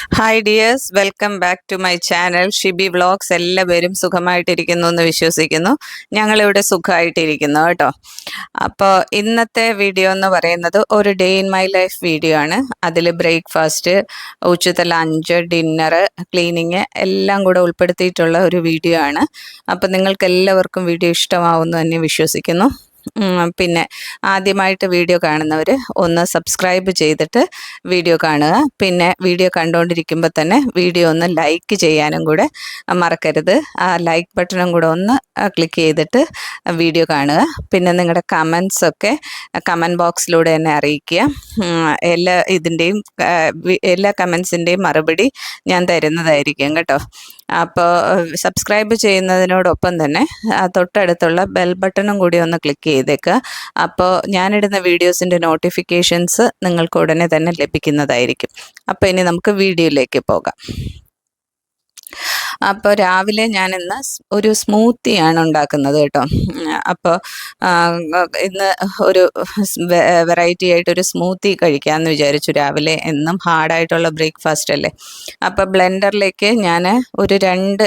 Hi dears welcome back to my channel Shibi vlogs എല്ലാവരും സുഖമായിട്ടിരിക്കുന്നു എന്ന് വിശ്വസിക്കുന്നു. ഞങ്ങളിവിടെ സുഖമായിട്ടിരിക്കുന്നു കേട്ടോ. അപ്പോൾ ഇന്നത്തെ വീഡിയോ എന്ന് പറയുന്നത് ഒരു day in my life video ആണ്. അതിൽ ബ്രേക്ക്ഫാസ്റ്റ് ഉച്ചത്തെ ലഞ്ച് ഡിന്നർ ക്ലീനിങ് എല്ലാം കൂടെ ഉൾപ്പെടുത്തിയിട്ടുള്ള ഒരു വീഡിയോ ആണ്. അപ്പോൾ നിങ്ങൾക്ക് എല്ലാവർക്കും വീഡിയോ ഇഷ്ടമാവുമെന്ന് തന്നെ വിശ്വസിക്കുന്നു. പിന്നെ ആദ്യമായിട്ട് വീഡിയോ കാണുന്നവർ ഒന്ന് സബ്സ്ക്രൈബ് ചെയ്തിട്ട് വീഡിയോ കാണുക. പിന്നെ വീഡിയോ കണ്ടുകൊണ്ടിരിക്കുമ്പോൾ തന്നെ വീഡിയോ ഒന്ന് ലൈക്ക് ചെയ്യാനും കൂടെ മറക്കരുത്. ആ ലൈക്ക് ബട്ടണും കൂടെ ഒന്ന് ക്ലിക്ക് ചെയ്തിട്ട് വീഡിയോ കാണുക. പിന്നെ നിങ്ങളുടെ കമൻസ് ഒക്കെ കമന്റ് ബോക്സിലൂടെ തന്നെ അറിയിക്കുക. എല്ലാ ഇതിന്റെയും എല്ലാ കമൻസിന്റെയും മറുപടി ഞാൻ തരുന്നതായിരിക്കും കേട്ടോ. അപ്പോൾ സബ്സ്ക്രൈബ് ചെയ്യുന്നതിനോടൊപ്പം തന്നെ തൊട്ടടുത്തുള്ള ബെൽ ബട്ടണും കൂടി ഒന്ന് ക്ലിക്ക് ചെയ്തേക്കുക അപ്പോൾ ഞാനിടുന്ന വീഡിയോസിന്റെ നോട്ടിഫിക്കേഷൻസ് നിങ്ങൾക്ക് ഉടനെ തന്നെ ലഭിക്കുന്നതായിരിക്കും. അപ്പോൾ ഇനി നമുക്ക് വീഡിയോയിലേക്ക് പോകാം. അപ്പോൾ രാവിലെ ഞാൻ ഇന്ന് ഒരു സ്മൂത്തിയാണ് ഉണ്ടാക്കുന്നത് കേട്ടോ. അപ്പോൾ ഇന്ന് ഒരു വെറൈറ്റി ആയിട്ട് ഒരു സ്മൂത്തി കഴിക്കാമെന്ന് വിചാരിച്ചു രാവിലെ. എന്നും ഹാർഡായിട്ടുള്ള ബ്രേക്ക്ഫാസ്റ്റ് അല്ലേ? അപ്പോൾ ബ്ലെൻഡറിലേക്ക് ഞാൻ ഒരു രണ്ട്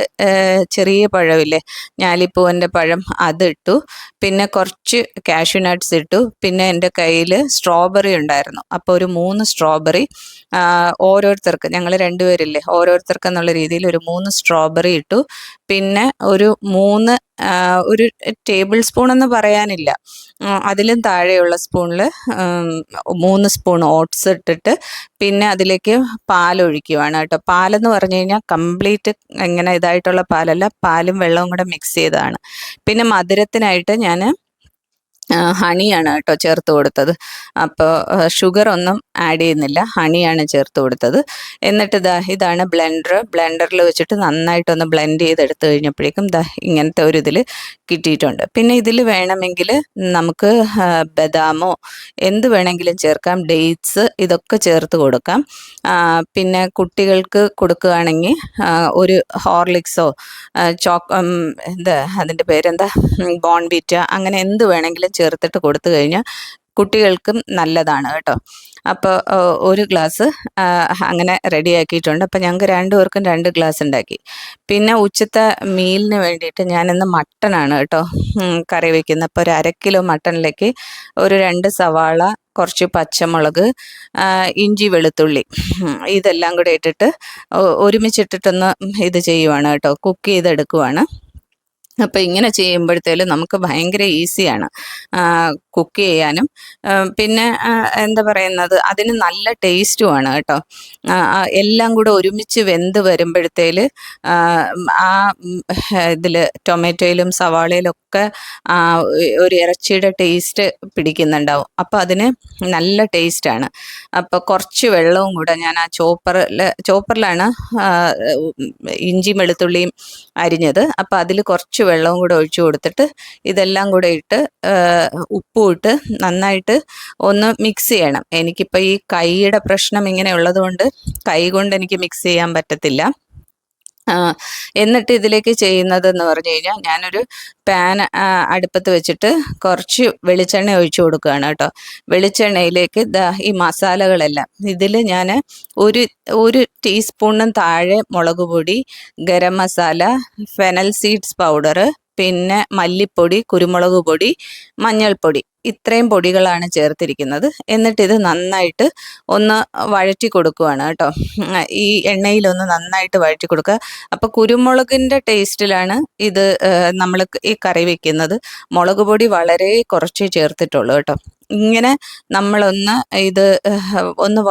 ചെറിയ പഴമില്ലേ? ഞാലിപ്പൂവന്റെ പഴം അതിട്ടു. പിന്നെ കുറച്ച് കാഷ്യൂ നട്ട്സ് ഇട്ടു. പിന്നെ എന്റെ കയ്യിൽ സ്ട്രോബെറി ഉണ്ടായിരുന്നു. അപ്പോൾ ഒരു മൂന്ന് സ്ട്രോബെറി ഓരോരുത്തർക്ക് ഞങ്ങൾ രണ്ടുപേരില്ലേ? ഓരോരുത്തർക്ക് എന്നുള്ള രീതിയിൽ ഒരു മൂന്ന് സ്ട്രോബെറി ഇട്ടു. പിന്നെ ഒരു മൂന്ന് ഒരു ടേബിൾ സ്പൂൺ എന്ന് പറയാനില്ല. അതിലും താഴെയുള്ള സ്പൂണിൽ മൂന്ന് സ്പൂൺ ഓട്സ് ഇട്ടിട്ട് പിന്നെ അതിലേക്ക് പാൽ പാലൊഴിക്കുവാണ് കേട്ടോ. പാലെന്ന് പറഞ്ഞു കഴിഞ്ഞാൽ കംപ്ലീറ്റ് ഇങ്ങനെ ഇതായിട്ടുള്ള പാലല്ല പാലും വെള്ളവും കൂടെ മിക്സ് ചെയ്തതാണ്. പിന്നെ മധുരത്തിനായിട്ട് ഞാൻ ഹണിയാണ് കേട്ടോ ചേർത്ത് കൊടുത്തത്. അപ്പോൾ ഷുഗർ ഒന്നും ആഡ് ചെയ്യുന്നില്ല. ഹണിയാണ് ചേർത്ത് കൊടുത്തത്. എന്നിട്ട് ദാ ഇതാണ് ബ്ലെൻഡർ ബ്ലെൻഡറിൽ വെച്ചിട്ട് നന്നായിട്ടൊന്ന് ബ്ലെൻഡ് ചെയ്തെടുത്ത് കഴിഞ്ഞപ്പോഴേക്കും ദാ ഇങ്ങനത്തെ ഒരു ഇതിൽ കിട്ടിയിട്ടുണ്ട്. പിന്നെ ഇതിൽ വേണമെങ്കിൽ നമുക്ക് ബദാമോ എന്ത് വേണമെങ്കിലും ചേർക്കാം. ഡേറ്റ്സ് ഇതൊക്കെ ചേർത്ത് കൊടുക്കാം. പിന്നെ കുട്ടികൾക്ക് കൊടുക്കുകയാണെങ്കിൽ ഒരു ഹോർലിക്സോ ചോക്ക് എന്താ അതിന്റെ പേരെന്താ? ബോൺബീറ്റ അങ്ങനെ എന്ത് വേണമെങ്കിലും ചേർത്തിട്ട് കൊടുത്തു കഴിഞ്ഞാൽ കുട്ടികൾക്കും നല്ലതാണ് കേട്ടോ. അപ്പോൾ ഒരു ഗ്ലാസ് അങ്ങനെ റെഡിയാക്കിയിട്ടുണ്ട്. അപ്പോൾ ഞങ്ങൾക്ക് രണ്ടുപേർക്കും രണ്ട് ഗ്ലാസ് ഉണ്ടാക്കി. പിന്നെ ഉച്ചത്തെ മീലിന് വേണ്ടിയിട്ട് ഞാനിന്ന് മട്ടനാണ് കേട്ടോ കറി വയ്ക്കുന്നത് അപ്പോൾ ഒരു അര കിലോ മട്ടണിലേക്ക് ഒരു രണ്ട് സവാള കുറച്ച് പച്ചമുളക് ഇഞ്ചി വെളുത്തുള്ളി ഇതെല്ലാം കൂടെ ഇട്ടിട്ട് ഒരുമിച്ചിട്ടിട്ടൊന്ന് ഇത് ചെയ്യുവാണ് കേട്ടോ കുക്ക് ചെയ്തെടുക്കുവാണ്. അപ്പോൾ ഇങ്ങനെ ചെയ്യുമ്പോഴത്തേലും നമുക്ക് ഭയങ്കര ഈസിയാണ് കുക്ക് ചെയ്യാനും. പിന്നെ എന്താ പറയുന്നത് അതിന് നല്ല ടേസ്റ്റുമാണ് കേട്ടോ. എല്ലാം കൂടെ ഒരുമിച്ച് വെന്ത് വരുമ്പോഴത്തേൽ ആ ഇതിൽ ടൊമാറ്റോയിലും സവാളയിലും ഒക്കെ ഒരു ഇറച്ചിയുടെ ടേസ്റ്റ് പിടിക്കുന്നുണ്ടാവും. അപ്പോൾ അതിന് നല്ല ടേസ്റ്റാണ്. അപ്പോൾ കുറച്ച് വെള്ളവും കൂടെ ഞാൻ ആ ചോപ്പറിൽ ചോപ്പറിലാണ് ഇഞ്ചി വെളുത്തുള്ളിയും അരിഞ്ഞത്. അപ്പോൾ അതിൽ കുറച്ച് വെള്ളവും കൂടെ ഒഴിച്ചു കൊടുത്തിട്ട് ഇതെല്ലാം കൂടെ ഇട്ട് ഉപ്പും ഇട്ട് നന്നായിട്ട് ഒന്ന് മിക്സ് ചെയ്യണം. എനിക്കിപ്പോൾ ഈ കൈയുടെ പ്രശ്നം ഇങ്ങനെ ഉള്ളതുകൊണ്ട് കൈ കൊണ്ട് എനിക്ക് മിക്സ് ചെയ്യാൻ പറ്റത്തില്ല. എന്നിട്ട് ഇതിലേക്ക് ചെയ്യുന്നത് എന്ന് പറഞ്ഞു കഴിഞ്ഞാൽ ഞാനൊരു പാൻ അടുപ്പത്ത് വെച്ചിട്ട് കുറച്ച് വെളിച്ചെണ്ണ ഒഴിച്ചു കൊടുക്കുകയാണ് കേട്ടോ. വെളിച്ചെണ്ണയിലേക്ക് ഈ മസാലകളെല്ലാം. ഇതിൽ ഞാൻ ഒരു ഒരു ടീസ്പൂണിനും താഴെ മുളക് പൊടി garam masala fennel seeds powder പിന്നെ മല്ലിപ്പൊടി കുരുമുളക് പൊടി മഞ്ഞൾപ്പൊടി ഇത്രയും പൊടികളാണ് ചേർത്തിരിക്കുന്നത്. എന്നിട്ട് ഇത് നന്നായിട്ട് ഒന്ന് വഴറ്റി കൊടുക്കുവാണ് കേട്ടോ. ഈ എണ്ണയിലൊന്ന് നന്നായിട്ട് വഴറ്റി കൊടുക്കുക. അപ്പോൾ കുരുമുളകിന്റെ ടേസ്റ്റിലാണ് ഇത് നമ്മൾ ഈ കറി വെക്കുന്നത്. മുളക് പൊടി വളരെ കുറച്ചേ ചേർത്തിട്ടുള്ളൂ കേട്ടോ. ഇങ്ങനെ നമ്മളൊന്ന് ഇത് ഒന്ന്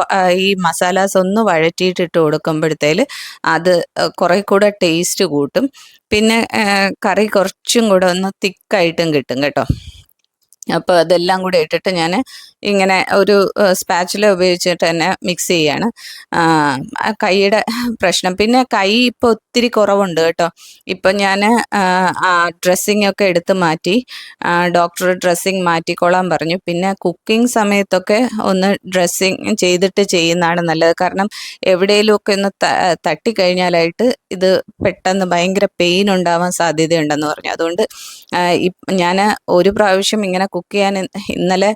ഈ മസാലാസ് ഒന്ന് വഴറ്റിയിട്ടിട്ട് കൊടുക്കുമ്പോഴത്തേൽ അത് കുറെ കൂടെ ടേസ്റ്റ് കൂട്ടും. പിന്നെ കറി കുറച്ചും കൂടെ ഒന്ന് തിക്കായിട്ടും കിട്ടും കേട്ടോ. അപ്പോൾ അതെല്ലാം കൂടി ഇട്ടിട്ട് ഞാൻ ഇങ്ങനെ ഒരു സ്പാച്ചില ഉപയോഗിച്ചിട്ട് തന്നെ മിക്സ് ചെയ്യാണ്. കൈയുടെ പ്രശ്നം. പിന്നെ കൈ ഇപ്പോൾ ഒത്തിരി കുറവുണ്ട് കേട്ടോ. ഇപ്പം ഞാൻ ഡ്രസ്സിംഗ് ഒക്കെ എടുത്ത് മാറ്റി ഡോക്ടർ ഡ്രസ്സിങ് മാറ്റിക്കോളാൻ പറഞ്ഞു. പിന്നെ കുക്കിംഗ് സമയത്തൊക്കെ ഒന്ന് ഡ്രസ്സിങ് ചെയ്തിട്ട് ചെയ്യുന്നതാണ് നല്ലത്. കാരണം എവിടെയെങ്കിലുമൊക്കെ ഒന്ന് തട്ടിക്കഴിഞ്ഞാലായിട്ട് ഇത് പെട്ടെന്ന് ഭയങ്കര പെയിൻ ഉണ്ടാവാൻ സാധ്യതയുണ്ടെന്ന് പറഞ്ഞു. അതുകൊണ്ട് ഞാൻ ഒരു പ്രാവശ്യം ഇങ്ങനെ കുക്ക് ചെയ്യാൻ ഇന്നലെ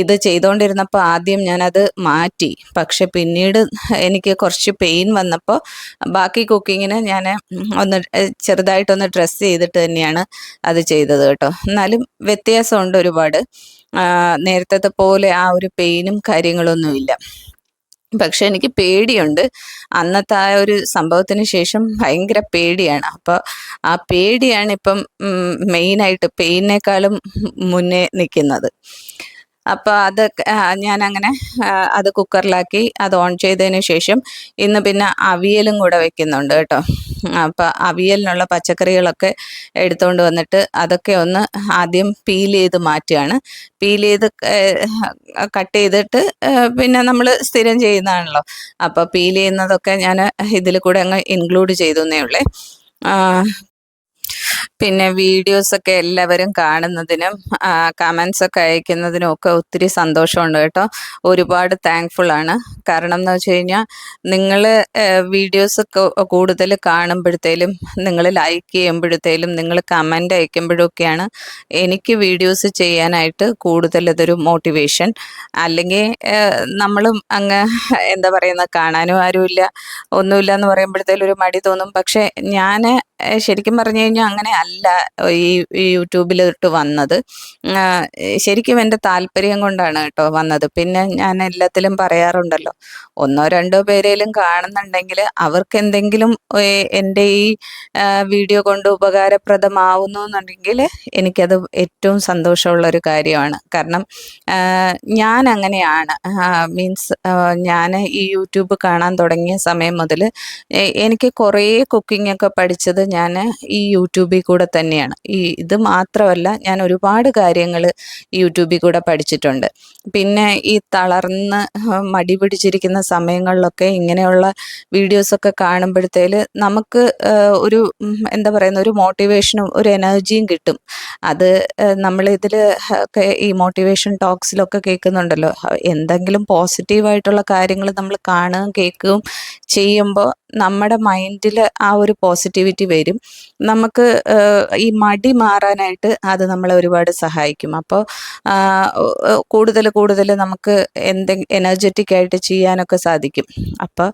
ഇത് ചെയ്തുകൊണ്ടിരുന്നപ്പോൾ ആദ്യം ഞാനത് മാറ്റി. പക്ഷെ പിന്നീട് എനിക്ക് കുറച്ച് പെയിൻ വന്നപ്പോൾ ബാക്കി കുക്കിങ്ങിന് ഞാൻ ഒന്ന് ചെറുതായിട്ടൊന്ന് ഡ്രസ്സ് ചെയ്തിട്ട് തന്നെയാണ് അത് ചെയ്തത് കേട്ടോ. എന്നാലും വ്യത്യാസമുണ്ട് ഒരുപാട്. നേരത്തെ പോലെ ആ ഒരു പെയിനും കാര്യങ്ങളൊന്നുമില്ല. പക്ഷെ എനിക്ക് പേടിയുണ്ട്. അന്നത്തെ ആ ഒരു സംഭവത്തിന് ശേഷം ഭയങ്കര പേടിയാണ്. അപ്പോൾ ആ പേടിയാണ് ഇപ്പം മെയിനായിട്ട് പെയിനേക്കാളും മുന്നേ നിൽക്കുന്നത് അപ്പോൾ അത് ഞാൻ അങ്ങനെ അത് കുക്കറിലാക്കി അത് ഓൺ ചെയ്തതിന് ശേഷം ഇന്ന് പിന്നെ അവിയലും കൂടെ വെക്കുന്നുണ്ട് കേട്ടോ. അപ്പോൾ അവിയലിനുള്ള പച്ചക്കറികളൊക്കെ എടുത്തുകൊണ്ട് വന്നിട്ട് അതൊക്കെ ഒന്ന് ആദ്യം പീൽ ചെയ്ത് മാറ്റുകയാണ്. പീൽ ചെയ്ത് കട്ട് ചെയ്തിട്ട് പിന്നെ നമ്മൾ സ്ഥിരം ചെയ്യുന്നതാണല്ലോ. അപ്പോൾ പീൽ ചെയ്യുന്നതൊക്കെ ഞാൻ ഇതിൽ കൂടെ അങ്ങ് ഇൻക്ലൂഡ് ചെയ്തു എന്നേ ഉള്ളേ പിന്നെ വീഡിയോസ് ഒക്കെ എല്ലാവരും കാണുന്നതിനും കമൻസ് ഒക്കെ അയക്കുന്നതിനും ഒക്കെ ഒത്തിരി സന്തോഷമുണ്ട് കേട്ടോ. ഒരുപാട് താങ്ക്ഫുൾ ആണ്. കാരണം എന്ന് വെച്ച് കഴിഞ്ഞാൽ നിങ്ങൾ വീഡിയോസ് കൂടുതൽ കാണുമ്പോഴത്തേലും നിങ്ങൾ ലൈക്ക് ചെയ്യുമ്പോഴത്തേലും നിങ്ങൾ കമന്റ് അയക്കുമ്പോഴൊക്കെയാണ് എനിക്ക് വീഡിയോസ് ചെയ്യാനായിട്ട് കൂടുതൽ ഇതൊരു മോട്ടിവേഷൻ അല്ലെങ്കിൽ നമ്മളും അങ്ങ് എന്താ പറയുന്ന കാണാനും ആരുമില്ല ഒന്നുമില്ല എന്ന് പറയുമ്പോഴത്തേലും ഒരു മടി തോന്നും. പക്ഷേ ഞാൻ ശരിക്കും പറഞ്ഞു കഴിഞ്ഞാൽ അങ്ങനെ അല്ല ഈ യൂട്യൂബിൽ ഇട്ട് വന്നത്. ശരിക്കും എന്റെ താല്പര്യം കൊണ്ടാണ് കേട്ടോ വന്നത്. പിന്നെ ഞാൻ എല്ലാത്തിലും പറയാറുണ്ടല്ലോ ഒന്നോ രണ്ടോ പേരേലും കാണുന്നുണ്ടെങ്കിൽ അവർക്ക് എന്തെങ്കിലും എന്റെ ഈ വീഡിയോ കൊണ്ട് ഉപകാരപ്രദമാവുന്നു എന്നുണ്ടെങ്കിൽ എനിക്കത് ഏറ്റവും സന്തോഷമുള്ള ഒരു കാര്യമാണ്. കാരണം ഞാൻ അങ്ങനെയാണ് മീൻസ് ഞാൻ ഈ യൂട്യൂബ് കാണാൻ തുടങ്ങിയ സമയം മുതൽ എനിക്ക് കുറേ കുക്കിംഗ് ഒക്കെ പഠിച്ചത് ഞാൻ ഈ യൂട്യൂബിൽ കൂടെ തന്നെയാണ്. ഈ ഇത് മാത്രമല്ല ഞാൻ ഒരുപാട് കാര്യങ്ങൾ യൂട്യൂബിൽ കൂടെ പഠിച്ചിട്ടുണ്ട്. പിന്നെ ഈ തളർന്ന് മടി പിടിച്ചിരിക്കുന്ന സമയങ്ങളിലൊക്കെ ഇങ്ങനെയുള്ള വീഡിയോസൊക്കെ കാണുമ്പോഴത്തേൽ നമുക്ക് ഒരു എന്താ പറയുന്ന ഒരു മോട്ടിവേഷനും ഒരു എനർജിയും കിട്ടും. അത് നമ്മളിതിൽ ഒക്കെ ഈ മോട്ടിവേഷൻ ടോക്സിലൊക്കെ കേൾക്കുന്നുണ്ടല്ലോ. എന്തെങ്കിലും പോസിറ്റീവായിട്ടുള്ള കാര്യങ്ങൾ നമ്മൾ കാണുകയും കേൾക്കുകയും ചെയ്യുമ്പോൾ നമ്മുടെ മൈൻഡിൽ ആ ഒരു പോസിറ്റിവിറ്റി വരും. നമുക്ക് ഈ മടി മാറാനായിട്ട് അത് നമ്മളെ ഒരുപാട് സഹായിക്കും. അപ്പോൾ കൂടുതൽ കൂടുതൽ നമുക്ക് എന്തെങ്കിലും എനർജറ്റിക് ആയിട്ട് ചെയ്യാനൊക്കെ സാധിക്കും. അപ്പോൾ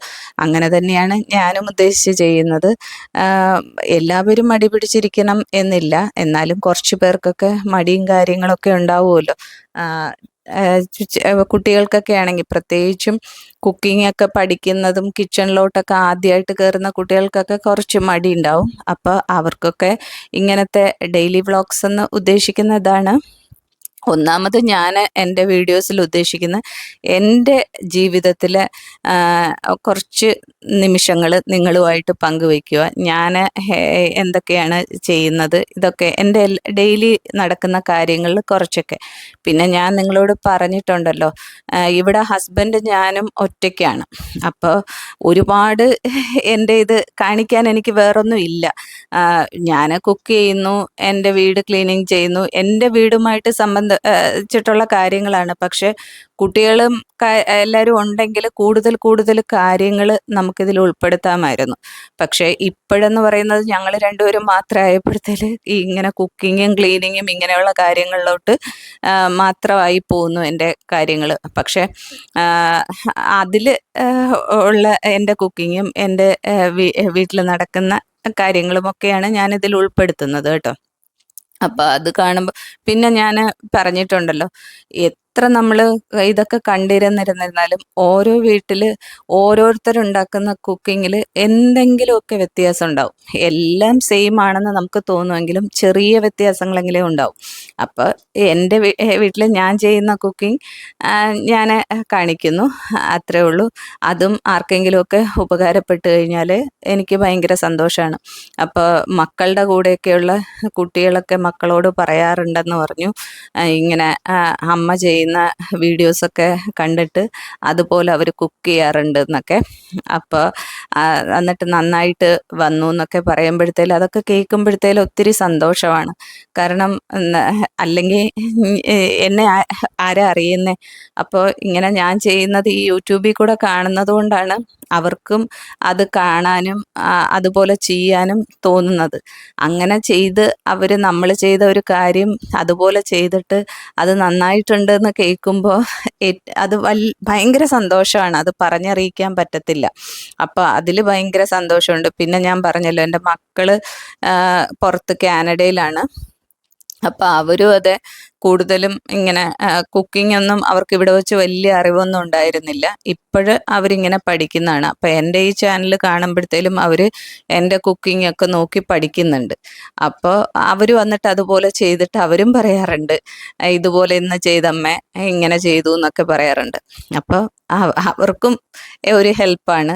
അങ്ങനെ തന്നെയാണ് ഞാനും ഉദ്ദേശിച്ച് ചെയ്യുന്നത്. എല്ലാവരും മടി പിടിച്ചിരിക്കണം എന്നില്ല. എന്നാലും കുറച്ച് പേർക്കൊക്കെ മടിയും കാര്യങ്ങളൊക്കെ ഉണ്ടാവുമല്ലോ. കുട്ടികൾക്കൊക്കെ ആണെങ്കിൽ പ്രത്യേകിച്ചും കുക്കിംഗ് ഒക്കെ പഠിക്കുന്നതും കിച്ചണിലോട്ടൊക്കെ ആദ്യമായിട്ട് കയറുന്ന കുട്ടികൾക്കൊക്കെ കുറച്ച് മടി ഉണ്ടാവും അപ്പോൾ അവർക്കൊക്കെ ഇങ്ങനത്തെ ഡെയിലി വ്ളോഗ്സ് എന്ന് ഉദ്ദേശിക്കുന്നതാണ്. ഒന്നാമത് ഞാൻ എന്റെ വീഡിയോസിൽ ഉദ്ദേശിക്കുന്ന എന്റെ ജീവിതത്തിലെ കുറച്ച് നിമിഷങ്ങൾ നിങ്ങളുമായിട്ട് പങ്കുവയ്ക്കുക. ഞാൻ എന്തൊക്കെയാണ് ചെയ്യുന്നത് ഇതൊക്കെ എന്റെ ഡെയിലി നടക്കുന്ന കാര്യങ്ങളിൽ കുറച്ചൊക്കെ. പിന്നെ ഞാൻ നിങ്ങളോട് പറഞ്ഞിട്ടുണ്ടല്ലോ ഇവിടെ ഹസ്ബൻഡ് ഞാനും ഒറ്റയ്ക്കാണ്. അപ്പോൾ ഒരുപാട് എന്റെ ഇത് കാണിക്കാൻ എനിക്ക് വേറൊന്നും ഇല്ല. ഞാൻ കുക്ക് ചെയ്യുന്നു എന്റെ വീട് ക്ലീനിങ് ചെയ്യുന്നു എന്റെ വീടുമായിട്ട് സംബന്ധിച്ചിട്ടുള്ള കാര്യങ്ങളാണ്. പക്ഷെ കുട്ടികളും എല്ലാവരും ഉണ്ടെങ്കിൽ കൂടുതൽ കൂടുതൽ കാര്യങ്ങൾ നമുക്കിതിൽ ഉൾപ്പെടുത്താമായിരുന്നു. പക്ഷേ ഇപ്പോഴെന്ന് പറയുന്നത് ഞങ്ങൾ രണ്ടുപേരും മാത്രമായപ്പോഴത്തേൽ ഈ ഇങ്ങനെ കുക്കിങ്ങും ക്ലീനിങ്ങും ഇങ്ങനെയുള്ള കാര്യങ്ങളിലോട്ട് മാത്രമായി പോകുന്നു എന്റെ കാര്യങ്ങൾ. പക്ഷേ അതിൽ ഉള്ള എന്റെ കുക്കിങ്ങും എന്റെ വീട്ടിൽ നടക്കുന്ന കാര്യങ്ങളുമൊക്കെയാണ് ഞാനിതിൽ ഉൾപ്പെടുത്തുന്നത് കേട്ടോ. അപ്പോൾ അത് കാണുമ്പോൾ പിന്നെ ഞാൻ പറഞ്ഞിട്ടുണ്ടല്ലോ എത്ര നമ്മൾ ഇതൊക്കെ കണ്ടിരുന്നിരുന്നിരുന്നാലും ഓരോ വീട്ടിൽ ഓരോരുത്തരുണ്ടാക്കുന്ന കുക്കിങ്ങിൽ എന്തെങ്കിലുമൊക്കെ വ്യത്യാസം ഉണ്ടാവും എല്ലാം സെയിം ആണെന്ന് നമുക്ക് തോന്നുമെങ്കിലും ചെറിയ വ്യത്യാസങ്ങളെങ്കിലും ഉണ്ടാവും. അപ്പോൾ എന്റെ വീട്ടിൽ ഞാൻ ചെയ്യുന്ന കുക്കിംഗ് ഞാൻ കാണിക്കുന്നു. അത്രേ ഉള്ളൂ. അതും ആർക്കെങ്കിലുമൊക്കെ ഉപകാരപ്പെട്ട് കഴിഞ്ഞാൽ എനിക്ക് ഭയങ്കര സന്തോഷമാണ് അപ്പോൾ മക്കളുടെ കൂടെയൊക്കെയുള്ള കുട്ടികളൊക്കെ മക്കളോട് പറയാറുണ്ടെന്ന് പറഞ്ഞു. ഇങ്ങനെ അമ്മ ചെയ്യുന്ന വീഡിയോസൊക്കെ കണ്ടിട്ട് അതുപോലെ അവർ കുക്ക് ചെയ്യാറുണ്ട് എന്നൊക്കെ അപ്പോൾ എന്നിട്ട് നന്നായിട്ട് വന്നു എന്നൊക്കെ പറയുമ്പോഴത്തേലും അതൊക്കെ കേൾക്കുമ്പോഴത്തേലും ഒത്തിരി സന്തോഷമാണ്. കാരണം അല്ലെങ്കിൽ എന്നെ ആരാ അറിയുന്നേ? അപ്പോൾ ഇങ്ങനെ ഞാൻ ചെയ്യുന്നത് ഈ യൂട്യൂബിൽ കൂടെ കാണുന്നത് കൊണ്ടാണ് അവർക്കും അത് കാണാനും അതുപോലെ ചെയ്യാനും തോന്നുന്നത്. അങ്ങനെ ചെയ്ത് അവർ നമ്മൾ ചെയ്ത ഒരു കാര്യം അതുപോലെ ചെയ്തിട്ട് അത് നന്നായിട്ടുണ്ട് എന്ന് കേൾക്കുമ്പോൾ അത് വൽ ഭയങ്കര സന്തോഷമാണ്. അത് പറഞ്ഞറിയിക്കാൻ പറ്റത്തില്ല. അപ്പോൾ അതിൽ ഭയങ്കര സന്തോഷമുണ്ട്. പിന്നെ ഞാൻ പറഞ്ഞല്ലോ എന്റെ മക്കൾ പുറത്ത് കാനഡയിലാണ്. അപ്പോൾ അവരും അതെ കൂടുതലും ഇങ്ങനെ കുക്കിംഗ് ഒന്നും അവർക്ക് ഇവിടെ വെച്ച് വലിയ അറിവൊന്നും ഉണ്ടായിരുന്നില്ല. ഇപ്പോഴ് അവരിങ്ങനെ പഠിക്കുന്നതാണ്. അപ്പൊ എന്റെ ഈ ചാനൽ കാണുമ്പോഴത്തേലും അവർ എന്റെ കുക്കിംഗ് ഒക്കെ നോക്കി പഠിക്കുന്നുണ്ട്. അപ്പോൾ അവർ വന്നിട്ട് അതുപോലെ ചെയ്തിട്ട് അവരും പറയാറുണ്ട്. ഇതുപോലെ ഇന്ന് ചെയ്തമ്മേ ഇങ്ങനെ ചെയ്തു എന്നൊക്കെ പറയാറുണ്ട്. അപ്പോൾ അവർക്കും ഒരു ഹെൽപ്പാണ്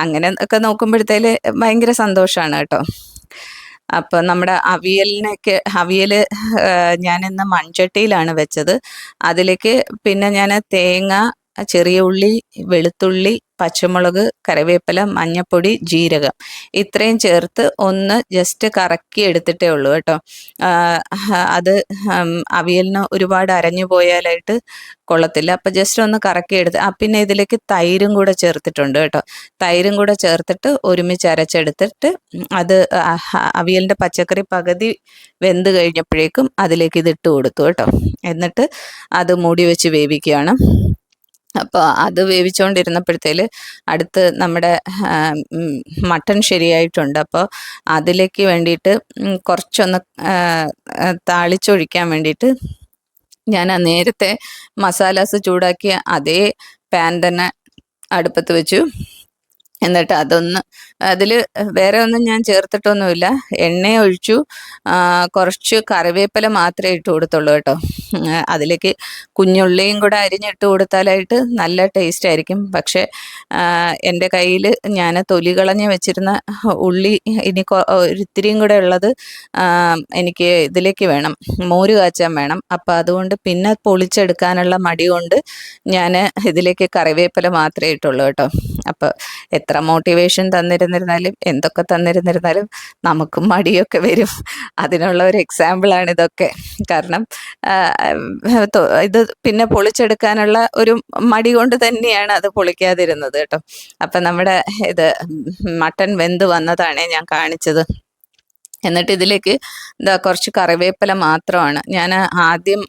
അങ്ങനെ ഒക്കെ നോക്കുമ്പോഴത്തേൽ ഭയങ്കര സന്തോഷമാണ് കേട്ടോ. അപ്പോൾ നമ്മുടെ അവിയലിനൊക്കെ അവിയൽ ഞാൻ ഇന്ന് മൺചട്ടിയിലാണ് വെച്ചത്. അതിലേക്ക് പിന്നെ ഞാൻ തേങ്ങ ചെറിയ ഉള്ളി വെളുത്തുള്ളി പച്ചമുളക് കറിവേപ്പില മഞ്ഞപ്പൊടി ജീരകം ഇത്രയും ചേർത്ത് ഒന്ന് ജസ്റ്റ് കറക്കി എടുത്തിട്ടേ ഉള്ളൂ കേട്ടോ. അത് അവിയലിന് ഒരുപാട് അരഞ്ഞു പോയാലായിട്ട് കൊള്ളത്തില്ല. അപ്പം ജസ്റ്റ് ഒന്ന് കറക്കി എടുത്ത് ആ പിന്നെ ഇതിലേക്ക് തൈരും കൂടെ ചേർത്തിട്ടുണ്ട് കേട്ടോ. തൈരും കൂടെ ചേർത്തിട്ട് ഒരുമിച്ച് അരച്ചെടുത്തിട്ട് അത് അവിയലിന്റെ പച്ചക്കറി പകുതി വെന്ത് കഴിഞ്ഞപ്പോഴേക്കും അതിലേക്ക് ഇത് ഇട്ട് കൊടുത്തു കേട്ടോ. എന്നിട്ട് അത് മൂടി വെച്ച് വേവിക്കുകയാണ്. അപ്പോൾ അത് വേവിച്ചുകൊണ്ടിരുന്നപ്പോഴത്തേൽ അടുത്ത് നമ്മുടെ മട്ടൺ ശരിയായിട്ടുണ്ട്. അപ്പോൾ അതിലേക്ക് വേണ്ടിയിട്ട് കുറച്ചൊന്ന് താളിച്ചൊഴിക്കാൻ വേണ്ടിയിട്ട് ഞാൻ നേരത്തെ മസാലാസ് ചൂടാക്കിയ അതേ പാൻ തന്നെ അടുപ്പത്ത് വെച്ചു. എന്നിട്ട് അതൊന്ന് അതിൽ വേറെ ഒന്നും ഞാൻ ചേർത്തിട്ടൊന്നുമില്ല. എണ്ണ ഒഴിച്ചു. കുറച്ച് കറിവേപ്പില മാത്രമേ ഇട്ട് കൊടുത്തുള്ളൂ കേട്ടോ. അതിലേക്ക് കുഞ്ഞുള്ളിയും കൂടെ അരിഞ്ഞിട്ട് കൊടുത്താലായിട്ട് നല്ല ടേസ്റ്റ് ആയിരിക്കും. പക്ഷേ എന്റെ കയ്യിൽ ഞാൻ തൊലി കളഞ്ഞ് വെച്ചിരുന്ന ഉള്ളി ഇനി ഒരിത്തിരിയും കൂടെ ഉള്ളത് എനിക്ക് ഇതിലേക്ക് വേണം. മോര് കാച്ചാൻ വേണം. അപ്പം അതുകൊണ്ട് പിന്നെ പൊളിച്ചെടുക്കാനുള്ള മടി കൊണ്ട് ഞാൻ ഇതിലേക്ക് കറിവേപ്പില മാത്രമേ ഇട്ടുള്ളൂ കേട്ടോ. അപ്പോൾ എത്ര മോട്ടിവേഷൻ തന്നിരുന്നിരുന്നാലും എന്തൊക്കെ തന്നിരുന്നിരുന്നാലും നമുക്കും മടിയൊക്കെ വരും. അതിനുള്ള ഒരു എക്സാമ്പിളാണ് ഇതൊക്കെ. കാരണം ഇത് പിന്നെ പൊളിച്ചെടുക്കാനുള്ള ഒരു മടി കൊണ്ട് തന്നെയാണ് അത് പൊളിക്കാതിരുന്നത് കേട്ടോ. അപ്പം നമ്മുടെ ഇത് മട്ടൻ വെന്ത് വന്നതാണ് ഞാൻ കാണിച്ചത്. എന്നിട്ട് ഇതിലേക്ക് എന്താ കുറച്ച് കറിവേപ്പില മാത്രമാണ്. ഞാൻ ആദ്യം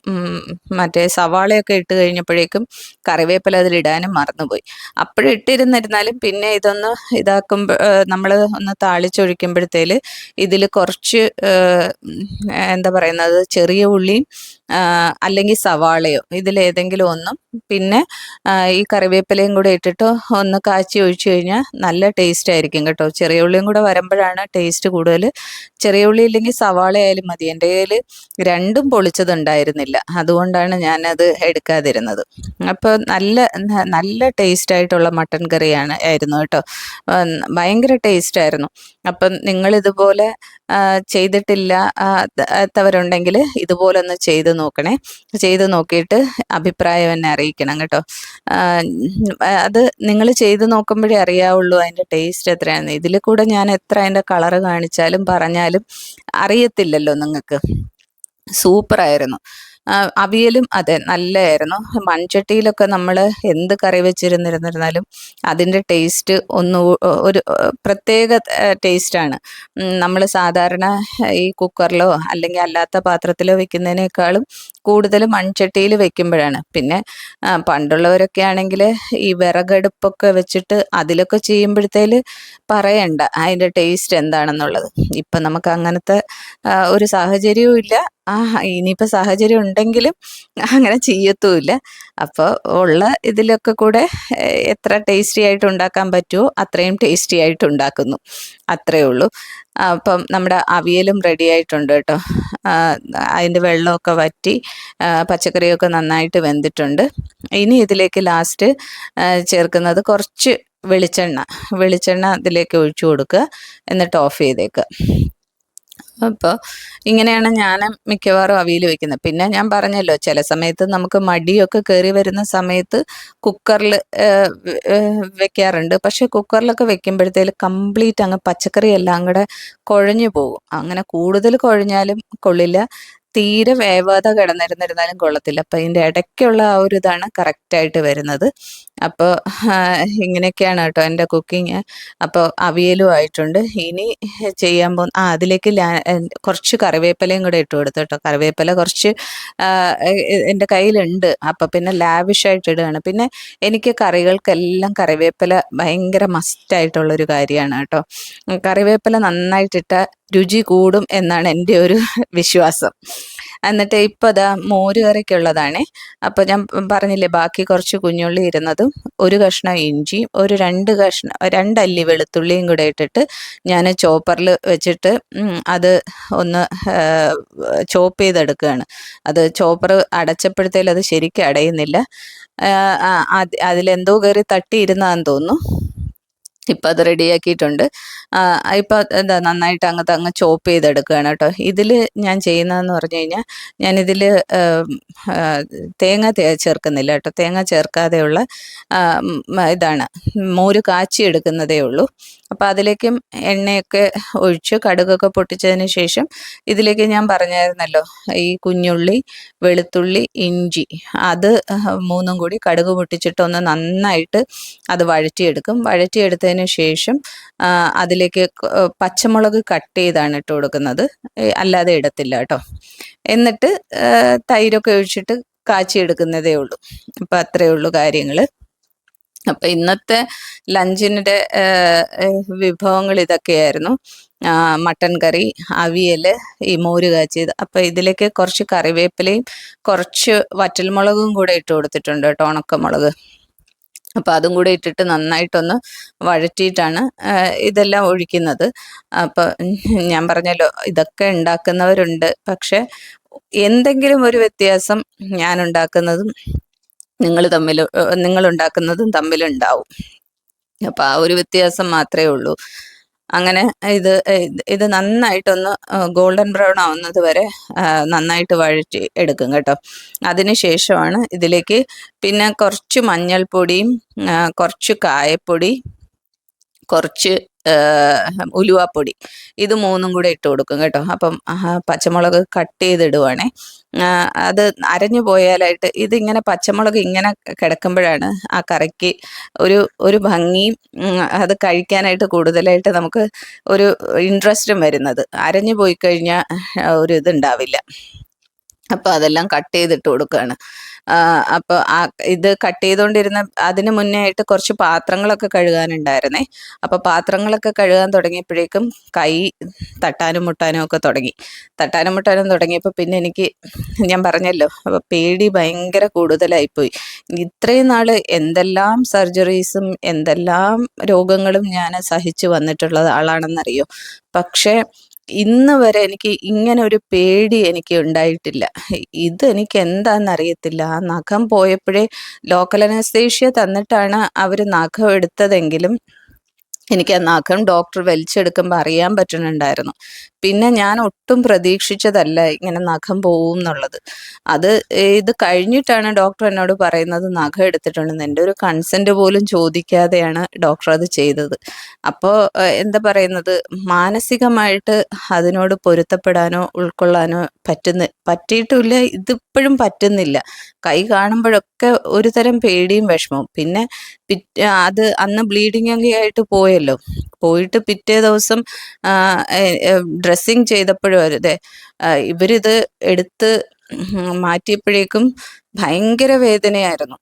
മറ്റേ സവാളയൊക്കെ ഇട്ട് കഴിഞ്ഞപ്പോഴേക്കും കറിവേപ്പില അതിലിടാനും മറന്നുപോയി. അപ്പോഴും ഇട്ടിരുന്നിരുന്നാലും പിന്നെ ഇതൊന്ന് ഇതാക്കുമ്പോൾ നമ്മൾ ഒന്ന് താളിച്ചൊഴിക്കുമ്പോഴത്തേൽ ഇതിൽ കുറച്ച് എന്താ പറയുന്നത്? ചെറിയ ഉള്ളിയും അല്ലെങ്കിൽ സവാളയോ ഇതിലേതെങ്കിലും ഒന്നും. പിന്നെ ഈ കറിവേപ്പിലയും കൂടെ ഇട്ടിട്ട് ഒന്ന് കാച്ചി ഒഴിച്ചു കഴിഞ്ഞാൽ നല്ല ടേസ്റ്റ് ആയിരിക്കും കേട്ടോ. ചെറിയ ഉള്ളിയും കൂടെ വരുമ്പോഴാണ് ടേസ്റ്റ് കൂടുതൽ. ചെറിയ ഉള്ളി ഇല്ലെങ്കിൽ സവാള ആയാലും മതി. എന്റെ കയ്യിൽ രണ്ടും പൊളിച്ചതുണ്ടായിരുന്നില്ല. അതുകൊണ്ടാണ് ഞാനത് എടുക്കാതിരുന്നത്. അപ്പോൾ നല്ല നല്ല ടേസ്റ്റ് ആയിട്ടുള്ള മട്ടൻ കറിയാണ് ആയിരുന്നു കേട്ടോ. ഭയങ്കര ടേസ്റ്റ് ആയിരുന്നു. അപ്പം നിങ്ങളിതുപോലെ ചെയ്തിട്ടില്ലാത്തവരുണ്ടെങ്കിൽ ഇതുപോലെ ഒന്ന് ചെയ്ത് നോക്കണേ. ചെയ്ത് നോക്കിയിട്ട് അഭിപ്രായം എന്നെ അറിയിക്കണം കേട്ടോ. അത് നിങ്ങൾ ചെയ്ത് നോക്കുമ്പോഴേ അറിയാവുള്ളൂ അതിന്റെ ടേസ്റ്റ് എത്രയാണെന്ന്. ഇതിൽ കൂടെ ഞാൻ എത്ര അതിന്റെ കളറ് കാണിച്ചാലും പറഞ്ഞാലും അറിയത്തില്ലല്ലോ നിങ്ങൾക്ക്. സൂപ്പറായിരുന്നു. അവിയലും അതെ നല്ലതായിരുന്നു മൺചട്ടിയിലൊക്കെ നമ്മൾ എന്ത് കറി വെച്ചിരുന്നിരുന്നിരുന്നാലും അതിന്റെ ടേസ്റ്റ് ഒന്ന് ഒരു പ്രത്യേക ടേസ്റ്റാണ്. നമ്മൾ സാധാരണ ഈ കുക്കറിലോ അല്ലെങ്കിൽ അല്ലാത്ത പാത്രത്തിലോ വെക്കുന്നതിനേക്കാളും കൂടുതൽ മൺചട്ടിയിൽ വെക്കുമ്പോഴാണ്. പിന്നെ പണ്ടുള്ളവരൊക്കെ ആണെങ്കിൽ ഈ വിറകടുപ്പൊക്കെ വെച്ചിട്ട് അതിലൊക്കെ ചെയ്യുമ്പോഴത്തേൽ പറയണ്ട അതിന്റെ ടേസ്റ്റ് എന്താണെന്നുള്ളത്? ഇപ്പം നമുക്ക് അങ്ങനത്തെ ഒരു സാഹചര്യവും ഇല്ല. ആ ഇനിയിപ്പോൾ സാഹചര്യം ഉണ്ടെങ്കിലും അങ്ങനെ ചെയ്യത്തുമില്ല. അപ്പോൾ ഉള്ള ഇതിലൊക്കെ കൂടെ എത്ര ടേസ്റ്റി ആയിട്ട് ഉണ്ടാക്കാൻ പറ്റുമോ അത്രയും ടേസ്റ്റി ആയിട്ട് ഉണ്ടാക്കുന്നു. അത്രയേ ഉള്ളൂ. അപ്പം നമ്മുടെ അവിയലും റെഡി ആയിട്ടുണ്ട് കേട്ടോ. അതിന്റെ വെള്ളമൊക്കെ വറ്റി പച്ചക്കറിയൊക്കെ നന്നായിട്ട് വെന്തിട്ടുണ്ട്. ഇനി ഇതിലേക്ക് ലാസ്റ്റ് ചേർക്കുന്നത് കുറച്ച് വെളിച്ചെണ്ണ. വെളിച്ചെണ്ണ അതിലേക്ക് ഒഴിച്ചു കൊടുക്കുക. എന്നിട്ട് ഓഫ് ചെയ്തേക്കുക. അപ്പോൾ ഇങ്ങനെയാണ് ഞാൻ മിക്കവാറും അവിയൽ വെക്കുന്നത്. പിന്നെ ഞാൻ പറഞ്ഞല്ലോ ചില സമയത്ത് നമുക്ക് മടിയൊക്കെ കയറി വരുന്ന സമയത്ത് കുക്കറിൽ വെക്കാറുണ്ട്. പക്ഷെ കുക്കറിലൊക്കെ വെക്കുമ്പോഴത്തേൽ കംപ്ലീറ്റ് അങ്ങ് പച്ചക്കറി എല്ലാം കൂടെ കുഴഞ്ഞു പോകും. അങ്ങനെ കൂടുതൽ കുഴഞ്ഞാലും കൊള്ളില്ല. തീരെ വേവാതെ കിടന്നിരുന്നിരുന്നാലും കൊള്ളത്തില്ല. അപ്പം ഇതിന്റെ ഇടയ്ക്കുള്ള ആ ഒരു ഇതാണ് കറക്റ്റായിട്ട് വരുന്നത്. അപ്പോൾ ഇങ്ങനെയൊക്കെയാണ് കേട്ടോ എന്റെ കുക്കിങ്. അപ്പോൾ അവിയലും ആയിട്ടുണ്ട്. ഇനി ചെയ്യാൻ പോകുന്ന ആ അതിലേക്ക് കുറച്ച് കറിവേപ്പിലയും കൂടെ ഇട്ട് കൊടുത്തു കേട്ടോ. കറിവേപ്പില കുറച്ച് എന്റെ കയ്യിലുണ്ട്. അപ്പോൾ പിന്നെ ലാവിഷായിട്ട് ഇടുകയാണ്. പിന്നെ എനിക്ക് കറികൾക്കെല്ലാം കറിവേപ്പില ഭയങ്കര മസ്റ്റായിട്ടുള്ളൊരു കാര്യമാണ് കേട്ടോ. കറിവേപ്പില നന്നായിട്ടിട്ട രുചി കൂടും എന്നാണ് എന്റെ ഒരു വിശ്വാസം. എന്നിട്ട് ഇപ്പോൾ അതാ മോര് കറിക്കുള്ളതാണേ. അപ്പോൾ ഞാൻ പറഞ്ഞില്ലേ ബാക്കി കുറച്ച് കുഞ്ഞുള്ളി ഇരുന്നതും ഒരു കഷ്ണം ഇഞ്ചിയും ഒരു രണ്ട് കഷ്ണം രണ്ടല്ലി വെളുത്തുള്ളിയും കൂടെ ഇട്ടിട്ട് ഞാൻ ചോപ്പറിൽ വെച്ചിട്ട് അത് ഒന്ന് ചോപ്പ് ചെയ്തെടുക്കുകയാണ് അത് ചോപ്പർ അടച്ചപ്പോഴത്തേലത് ശരിക്കും അടയുന്നില്ല. അതിലെന്തോ കയറി തട്ടിയിരുന്നാന്ന് തോന്നുന്നു. ഇപ്പം അത് റെഡിയാക്കിയിട്ടുണ്ട് ഇപ്പോൾ എന്താ നന്നായിട്ട് അങ്ങ് അങ്ങ് ചോപ്പ് ചെയ്തെടുക്കുകയാണ് കേട്ടോ. ഇതിൽ ഞാൻ ചെയ്യുന്നതെന്ന് പറഞ്ഞു കഴിഞ്ഞാൽ ഞാനിതിൽ തേങ്ങ ചേർക്കുന്നില്ല കേട്ടോ. തേങ്ങ ചേർക്കാതെയുള്ള ഇതാണ്. മോര് കാച്ചി എടുക്കുന്നതേ ഉള്ളൂ. അപ്പോൾ അതിലേക്കും എണ്ണയൊക്കെ ഒഴിച്ച് കടുകൊക്കെ പൊട്ടിച്ചതിന് ശേഷം ഇതിലേക്ക് ഞാൻ പറഞ്ഞായിരുന്നല്ലോ ഈ കുഞ്ഞുള്ളി വെളുത്തുള്ളി ഇഞ്ചി അത് മൂന്നും കൂടി കടുക് പൊട്ടിച്ചിട്ട് ഒന്ന് നന്നായിട്ട് അത് വഴറ്റിയെടുക്കും. വഴറ്റിയെടുത്തതിന് ശേഷം അതിലേക്ക് പച്ചമുളക് കട്ട് ചെയ്താണ് ഇട്ട് കൊടുക്കുന്നത്. അല്ലാതെ ഇടത്തില്ല കേട്ടോ. എന്നിട്ട് തൈരൊക്കെ ഒഴിച്ചിട്ട് കാച്ചിയെടുക്കുന്നതേ ഉള്ളൂ. അപ്പം അത്രയേ ഉള്ളൂ കാര്യങ്ങൾ അപ്പൊ ഇന്നത്തെ ലഞ്ചിന്റെ വിഭവങ്ങൾ ഇതൊക്കെയായിരുന്നു. മട്ടൻ കറി അവിയൽ ഈ മോര് കാച്ചിയത്. അപ്പോൾ ഇതിലേക്ക് കുറച്ച് കറിവേപ്പിലയും കുറച്ച് വറ്റൽമുളകും കൂടെ ഇട്ട് കൊടുത്തിട്ടുണ്ട് കേട്ടോ ഉണക്കമുളക്. അപ്പോൾ അതും കൂടെ ഇട്ടിട്ട് നന്നായിട്ടൊന്ന് വഴറ്റിയിട്ടാണ് ഇതെല്ലാം ഒഴിക്കുന്നത്. അപ്പോൾ ഞാൻ പറഞ്ഞല്ലോ ഇതൊക്കെ ഉണ്ടാക്കുന്നവരുണ്ട്. പക്ഷെ എന്തെങ്കിലും ഒരു വ്യത്യാസം ഞാൻ ഉണ്ടാക്കുന്നതും നിങ്ങൾ തമ്മിൽ നിങ്ങൾ ഉണ്ടാക്കുന്നതും തമ്മിലുണ്ടാവും. അപ്പം ആ ഒരു വ്യത്യാസം മാത്രമേ ഉള്ളൂ. അങ്ങനെ ഇത് ഇത് നന്നായിട്ടൊന്ന് ഗോൾഡൻ ബ്രൗൺ ആവുന്നത് വരെ നന്നായിട്ട് വഴറ്റി എടുക്കും കേട്ടോ. അതിന് ശേഷമാണ് ഇതിലേക്ക് പിന്നെ കുറച്ച് മഞ്ഞൾപ്പൊടിയും കുറച്ച് കായപ്പൊടി കുറച്ച് ഉലുവാപ്പൊടി. ഇത് മൂന്നും കൂടെ ഇട്ട് കൊടുക്കും കേട്ടോ. അപ്പം പച്ചമുളക് കട്ട് ചെയ്തിടുവാണേ. അത് അരഞ്ഞു പോയാലായിട്ട് ഇതിങ്ങനെ പച്ചമുളക് ഇങ്ങനെ കിടക്കുമ്പോഴാണ് ആ കറിക്ക് ഒരു ഒരു ഭംഗിയും അത് കഴിക്കാനായിട്ട് കൂടുതലായിട്ട് നമുക്ക് ഒരു ഇൻട്രസ്റ്റും വരുന്നത്. അരഞ്ഞു പോയി കഴിഞ്ഞാൽ ഒരു ഇതുണ്ടാവില്ല. അപ്പോൾ അതെല്ലാം കട്ട് ചെയ്തിട്ട് കൊടുക്കുകയാണ് അപ്പോൾ ആ ഇത് കട്ട് ചെയ്തുകൊണ്ടിരുന്ന അതിന് മുന്നേ ആയിട്ട് കുറച്ച് പാത്രങ്ങളൊക്കെ കഴുകാനുണ്ടായിരുന്നേ. അപ്പോൾ പാത്രങ്ങളൊക്കെ കഴുകാൻ തുടങ്ങിയപ്പോഴേക്കും കൈ തട്ടാനും മുട്ടാനും ഒക്കെ തുടങ്ങി. തട്ടാനും മുട്ടാനും തുടങ്ങിയപ്പോൾ പിന്നെ എനിക്ക് ഞാൻ പറഞ്ഞല്ലോ അപ്പോൾ പേടി ഭയങ്കര കൂടുതലായിപ്പോയി. ഇത്രയും നാൾ എന്തെല്ലാം സർജറീസും എന്തെല്ലാം രോഗങ്ങളും ഞാൻ സഹിച്ചു വന്നിട്ടുള്ള ആളാണെന്നറിയോ? പക്ഷേ ഇന്ന് വരെ എനിക്ക് ഇങ്ങനെ ഒരു പേടി എനിക്ക് ഉണ്ടായിട്ടില്ല. ഇത് എനിക്ക് എന്താണെന്നറിയത്തില്ല. ആ നഖം പോയപ്പോഴേ ലോക്കൽ അനസ്തേഷ്യ തന്നിട്ടാണ് അവർ നഖം എടുത്തതെങ്കിലും എനിക്ക് ആ നഖം ഡോക്ടർ വലിച്ചെടുക്കുമ്പോൾ അറിയാൻ പറ്റുന്നുണ്ടായിരുന്നു. പിന്നെ ഞാൻ ഒട്ടും പ്രതീക്ഷിച്ചതല്ല ഇങ്ങനെ നഖം പോവും എന്നുള്ളത്. അത് ഇത് കഴിഞ്ഞിട്ടാണ് ഡോക്ടർ എന്നോട് പറയുന്നത് നഖം എടുത്തിട്ടുണ്ടെന്ന്. എന്റെ ഒരു കൺസെന്റ് പോലും ചോദിക്കാതെയാണ് ഡോക്ടർ അത് ചെയ്തത്. അപ്പോൾ എന്താ പറയുന്നത്? മാനസികമായിട്ട് അതിനോട് പൊരുത്തപ്പെടാനോ ഉൾക്കൊള്ളാനോ പറ്റുന്ന പറ്റിയിട്ടില്ല ഇതിപ്പോഴും പറ്റുന്നില്ല. കൈ കാണുമ്പോഴൊക്കെ ഒരു തരം പേടിയും വിഷമവും. പിന്നെ അത് അന്ന് ബ്ലീഡിംഗ് ഒക്കെ ആയിട്ട് പോയല്ലോ പോയിട്ട് പിറ്റേ ദിവസം ഡ്രസ്സിങ് ചെയ്തപ്പോഴും അതെ ഇവരിത് എടുത്ത് മാറ്റിയപ്പോഴേക്കും ഭയങ്കര വേദനയായിരുന്നു.